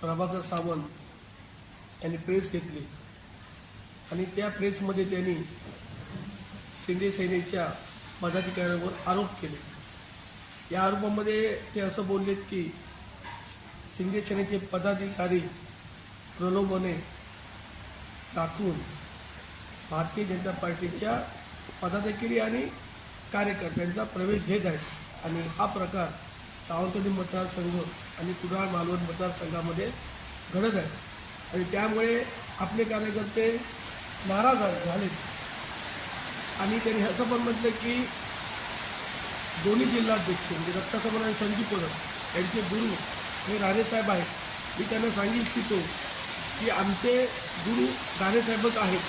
प्रभाकर सावंत यांनी प्रेस घेतली. आणि त्या प्रेसमध्ये त्यांनी शिंदे सेनेच्या पदाधिकाऱ्यांवर आरोप केले. या आरोपामध्ये ते असं बोललेत की शिंदे सेनेचे पदाधिकारी प्रलोभने दाखवून भारतीय जनता पार्टीच्या पदाधिकारी आणि कार्यकर्त्यांचा प्रवेश घेत आहेत. आणि हा प्रकार सावंतवाडी मतदारसंघ आणि कुडाळ मालवण मतदारसंघामध्ये घडत आहे. आणि त्यामुळे आपले कार्यकर्ते नाराज आहे- झालेत आणि त्यांनी असं पण म्हटलं की दोन्ही जिल्हाध्यक्ष म्हणजे रक्तासमन आणि संजीव परब यांचे गुरु हे राणेसाहेब आहेत. मी त्यांना सांगू इच्छितो की आमचे गुरु राणेसाहेबच आहेत.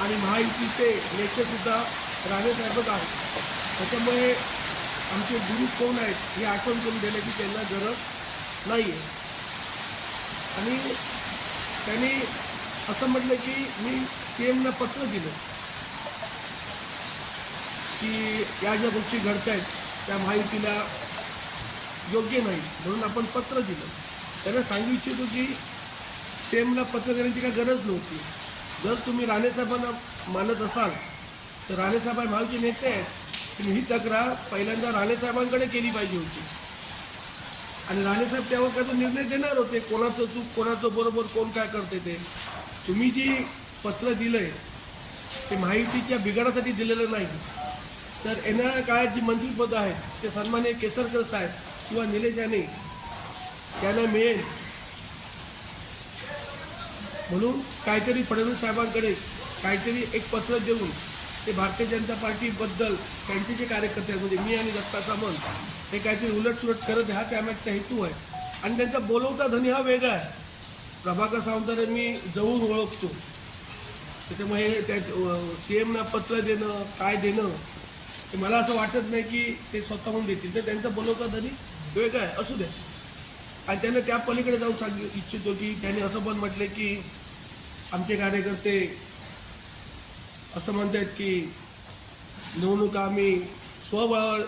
आणि महायुतीचे नेतेसुद्धा राणेसाहेबच आहेत. त्याच्यामुळे आमचे गुरु कोण आहेत हे आठवण करून देण्याची त्यांना गरज नाही आहे आणि त्यांनी असं म्हटलं की मी सी एमना पत्र दिलं की या ज्या गोष्टी घडत आहेत त्या माहितीला योग्य नाही म्हणून आपण पत्र दिलं. त्यांना सांगू इच्छितो की सेमला पत्र देण्याची काय गरज नव्हती. जर तुम्ही राणेसाहेबांना मानत असाल तर राणेसाहेब हे नेते आहेत. तुम्ही ही तक्रार पहिल्यांदा राणेसाहेबांकडे केली पाहिजे होती. आणि राणेसाहेब त्यावर काय निर्णय देणार होते? कोणाचं चूक कोणाचं बरोबर कोण काय करते ते? तुम्ही जी पत्र दिलंय ते माहितीच्या बिघाडासाठी दिलेलं नाही. तर येणाऱ्या काळात जी मंत्रीपद आहेत ते सन्मान्य केसरकर साहेब किंवा निलेश याने त्यांना मिळेल. म्हणून काहीतरी फडणवीस साहेबांकडे काहीतरी एक पत्र देऊन ते भारतीय जनता पार्टीबद्दल त्यांचे जे कार्यकर्ते आहेत म्हणजे मी आणि दत्ता सामंत हे काहीतरी उलटसुलट करत हा त्यामागचा हेतू आहे. आणि त्यांचा बोलवता धनी हा वेगळा आहे. प्रभाकर सावंतरे मी जवळून ओळखतो. त्याच्यामुळे त्या सी एमना पत्र देणं काय देणं ते मला असं वाटत नाही की ते स्वतःहून देतील. तर त्यांचा बोलवता धनी वेगळा आहे असू द्या आणि त्यांना त्या पलीकडे जाऊन सांग इच्छितो की त्यांनी असं पण म्हटलं की आमचे कार्यकर्ते असं म्हणतात की निवडणुका आम्ही स्वबळावर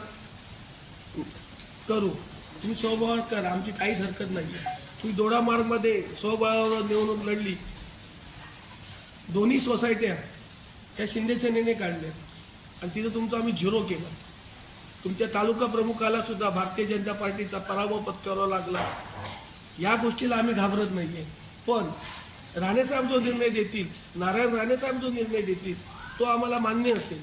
करू. तुम्ही स्वबळावर करा आमची काहीच हरकत नाही तुम्ही दोडामार्गमध्ये स्वबळावर निवडणूक लढली. दोन्ही सोसायट्या या शिंदे सेनेने काढल्या. आणि तिथं तुमचं आम्ही झिरो केलं. तुमच्या तालुका प्रमुखाला सुद्धा भारतीय जनता पार्टीचा पराभव पत्करावा लागला. या गोष्टीला आम्ही घाबरत नाही आहे पण राणेसाहेब जो निर्णय देतील नारायण राणेसाहेब जो निर्णय देतील तो आम्हाला मान्य असेल.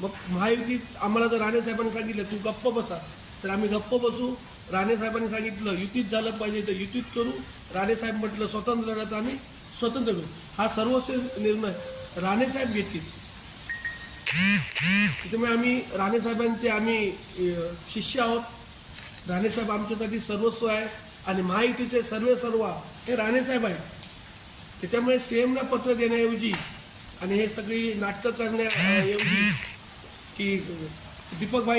मग महायुतीत आम्हाला जर राणेसाहेबांनी सांगितलं तू गप्प बसा तर आम्ही गप्प बसू. राणेसाहेबांनी सांगितलं युतीत झालं पाहिजे तर युतीत करू. राणेसाहेब म्हटलं स्वतंत्र लढत आम्ही स्वतंत्र करू. हा सर्वस्व निर्णय राणेसाहेब घेतील. त्याच्यामुळे आम्ही राणेसाहेबांचे आम्ही शिष्य आहोत. राणेसाहेब आमच्यासाठी सर्वस्व आहे आणि महायुतीचे सर्वे सर्व हे राणेसाहेब आहेत. त्याच्यामुळे सीएमना पत्र देण्याऐवजी आणि हे सगळी नाटकं करण्याऐवजी की दीपक भाई